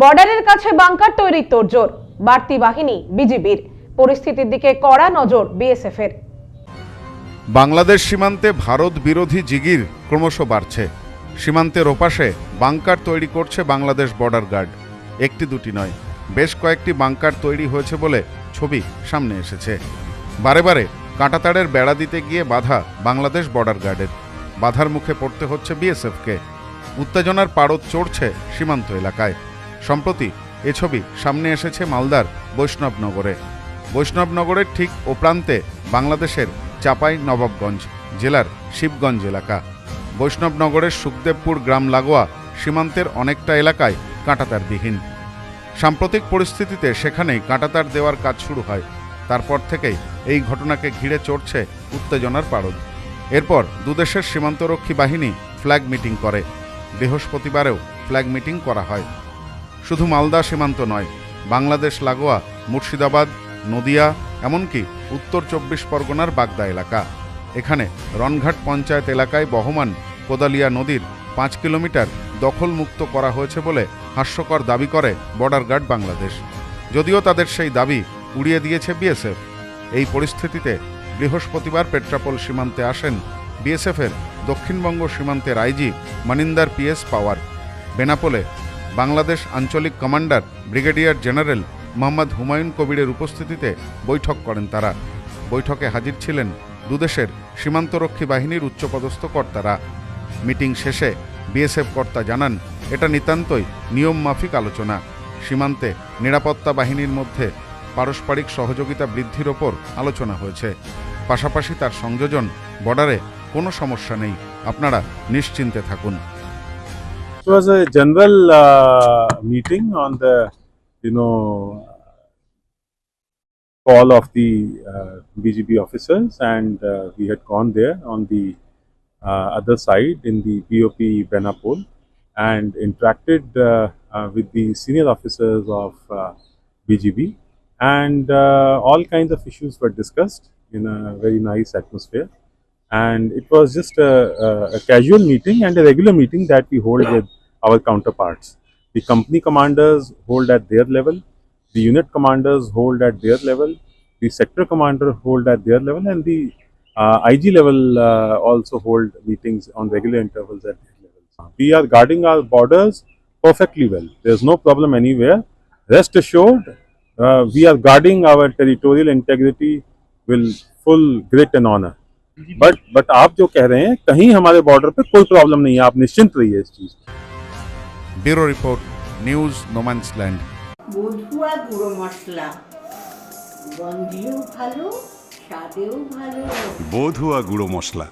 বর্ডারের কাছে বাংকার তৈরির তোড়জোড়। বাড়তি বাহিনী, বিজিবির। পরিস্থিতির দিকে কড়া নজর বিএসএফ এর বাংলাদেশ সীমান্তে ভারত বিরোধী জিগির ক্রমশ বাড়ছে। সীমান্তের ওপাশে বাংকার তৈরি করছে বাংলাদেশ বর্ডার গার্ড। একটি দুটি নয়, বেশ কয়েকটি বাংকার তৈরি হয়েছে বলে ছবি সামনে এসেছে। বারে বারে কাঁটাতাড়ের বেড়া দিতে গিয়ে বাধা বাংলাদেশ বর্ডার গার্ডের। বাধার মুখে পড়তে হচ্ছে বিএসএফকে। উত্তেজনার পারদ চড়ছে সীমান্ত এলাকায়। সম্প্রতি এ ছবি সামনে এসেছে মালদার বৈষ্ণবনগরে। বৈষ্ণবনগরের ঠিক ও প্রান্তে বাংলাদেশের চাপাই নবাবগঞ্জ জেলার শিবগঞ্জ এলাকা। বৈষ্ণবনগরের সুখদেবপুর গ্রাম লাগোয়া সীমান্তের অনেকটা এলাকায় কাঁটাতারবিহীন। সাম্প্রতিক পরিস্থিতিতে সেখানেই কাঁটাতার দেওয়ার কাজ শুরু হয়। তারপর থেকেই এই ঘটনাকে ঘিরে চড়ছে উত্তেজনার পারদ। এরপর দুদেশের সীমান্তরক্ষী বাহিনী ফ্ল্যাগ মিটিং করে। বৃহস্পতিবারেও ফ্ল্যাগ মিটিং করা হয়। শুধু মালদা সীমান্ত নয়, বাংলাদেশ, লাগোয়া, মুর্শিদাবাদ, নদিয়া, এমনকি উত্তর চব্বিশ পরগনার বাগদা এলাকা। এখানে রনঘাট পঞ্চায়েত এলাকায় বহমান কোদালিয়া নদীর পাঁচ কিলোমিটার দখলমুক্ত করা হয়েছে বলে হাস্যকর দাবি করে বর্ডার গার্ড বাংলাদেশ। যদিও তাদের সেই দাবি উড়িয়ে দিয়েছে বিএসএফ। এই পরিস্থিতিতে বৃহস্পতিবার পেট্রাপোল সীমান্তে আসেন বিএসএফের দক্ষিণবঙ্গ সীমান্তের আইজি মানিন্দার পিএস পাওয়ার। বেনাপোলে বাংলাদেশ আঞ্চলিক commander brigadier general Mohammad Humayun কবিরের উপস্থিতিতে বৈঠক করেন তারা। বৈঠকে হাজির ছিলেন দুদেশের সীমান্তরক্ষী বাহিনীর উচ্চপদস্থ কর্তারা। মিটিং শেষে বিএসএফ কর্তা জানান, এটা নিতান্তই নিয়ম মাফিক আলোচনা। সীমান্তে নিরাপত্তা বাহিনীর মধ্যে পারস্পরিক সহযোগিতা বৃদ্ধির ওপর আলোচনা হয়েছে। পাশাপাশি তার সংযোজন বর্ডারে কোনো সমস্যা নেই। আপনারা নিশ্চিন্তে থাকুন। Was a general uh, meeting on the, you know, call of the uh, BGB officers, and uh, we had gone there on the uh, other side in the BOP Benapol and interacted uh, uh, with the senior officers of uh, BGB, and uh, all kinds of issues were discussed in a very nice atmosphere. And it was just a, a, a casual meeting and a regular meeting that we hold with our counterparts. The company commanders hold at their level, the unit commanders hold at their level, the sector commander hold at their level, and the uh, IG level uh, also hold meetings on regular intervals at their levels. We are guarding our borders perfectly well. There's no problem anywhere. Rest assured, uh, we are guarding our territorial integrity with full grit and honor. But but आप जो कह रहे हैं कहीं हमारे border पे कोई problem नहीं है आप निश्चिंत रहिए इस चीज पे। bureau report news no man's land বধুয়া গুঁড়ো মশলা। গন্ধেও ভালো স্বাদেও ভালো। বধুয়া গুঁড়ো মশলা।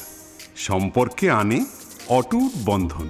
সম্পর্কে আনে অটুট বন্ধন।